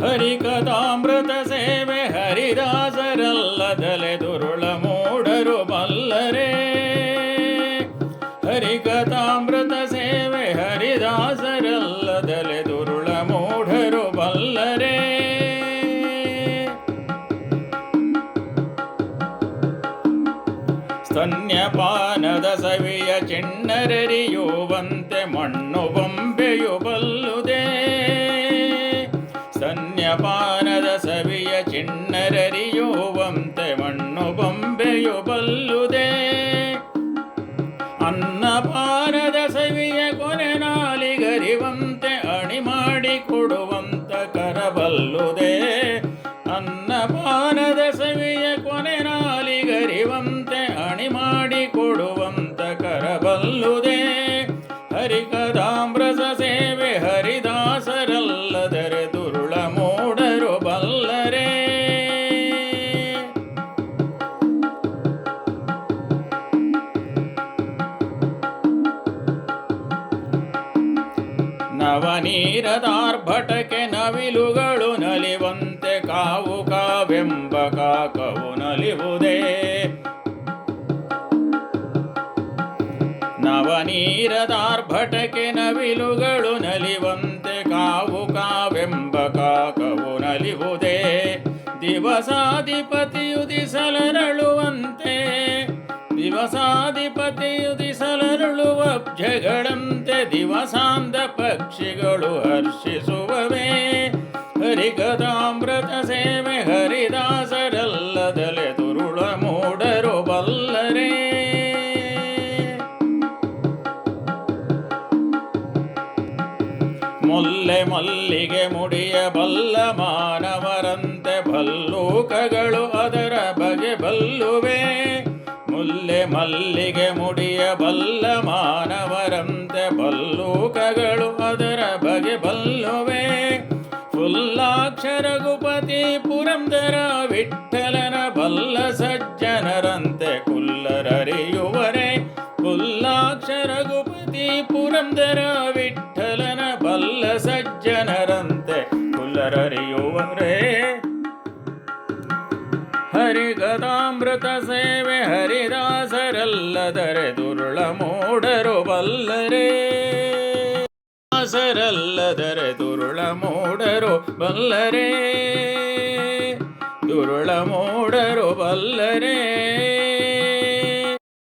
ಹರಿಕಥಾಮೃತ ಸೇವೆ ಹರಿದಾಸರಲ್ಲದಲೆ ದುರುಳ ಮೂಡರು ಬಲ್ಲರೆ ಹರಿಕಥಾಮೃತ ಸೇವೆ ಹರಿದಾಸರಲ್ಲದಲೆ ದುರುಳ ಮೂಢರು ಬಲ್ಲರೆ ಸ್ತನ್ಯಪಾನದ ಸವಿಯ ಚಿಣ್ಣರರಿಯುವಂತೆ ಮಣ್ಣು ಸ್ತನ್ಯಪಾನದ ಸವಿಯ ಚಿಣ್ಣರರಿಯುವಂತೆ ಮಣ್ಣು ಬೊಂಬೆಯು ಬಲ್ಲುದೇ. ಅನ್ನಪಾನದ ಸವಿಯ ಕೊನೆ ನವನೀರದಾರ್ಭಟಕ್ಕೆ ನವಿಲುಗಳು ನಲಿವಂತೆ ಕಾವು ಕಾವೆಂಬ ಕಾಕವು ನಲಿವುದೇ. ನವನೀರದಾರ್ಭಟಕ್ಕೆ ನವಿಲುಗಳು ನಲಿವಂತೆ ಕಾವು ಕಾವೆಂಬ ಕಾಕವು ನಲಿವುದೇ. ದಿವಸಾಧಿಪತಿಯುದಿಸಲರಳುವಂತೆ ದಿವಸಾಧಿಪತಿಯುದಿಸಲರಳುವ ಅಬ್ಜಗಳಂತೆ ದಿವಸಾಂತ ಪಕ್ಷಿಗಳು ಹರ್ಷಿಸುವವೇ. ಹರಿಕಥಾಮೃತ ಸೇವೆ ಹರಿದಾಸರಲ್ಲದಲೆ ತುರುಳ ಮೂಡರು ಬಲ್ಲರೇ. ಮೊಲ್ಲೆ ಮಲ್ಲಿಗೆ ಮುಡಿಯ ಬಲ್ಲ ಮಾನವರಂತೆ ಭಲ್ಲೂಕಗಳು ಅದರ ಬಗೆ ಬಲ್ಲುವೆ. ಮುಲ್ಲೆ ಮಲ್ಲಿಗೆ ಮುಡಿಯ ಬಲ್ಲ ಮಾನವರಂತೆ ಬಲ್ಲೂಕಗಳು ಅದರ ಬಗೆ ಬಲ್ಲುವೆ. ಫುಲ್ಲಾಕ್ಷರ ಗುಪತಿ ಪುರಂದರ ವಿಠಲನ ಬಲ್ಲ ಸಜ್ಜನರಂತೆ ಕುಲ್ಲರರಿಯುವರೆ. ಫುಲ್ಲಾಕ್ಷರ ಗುಪತಿ ಪುರಂದರ ವಿಠಲನ ಬಲ್ಲ ಸಜ್ಜನರಂತೆ ಕುಲ್ಲರರಿಯುವರೆ. ಹರಿಗದಾಮೃತ ಸೇವೆ ಹರಿದಾಸರಲ್ಲದರೆ ದುರುಳ ಮೂಡರು ಬಲ್ಲರೇ. ದಾಸರಲ್ಲದರೆ ದುರುಳ ಮೂಡರು ಬಲ್ಲರೇ. ದುರುಳ ಮೂಡರು ಬಲ್ಲರೇ.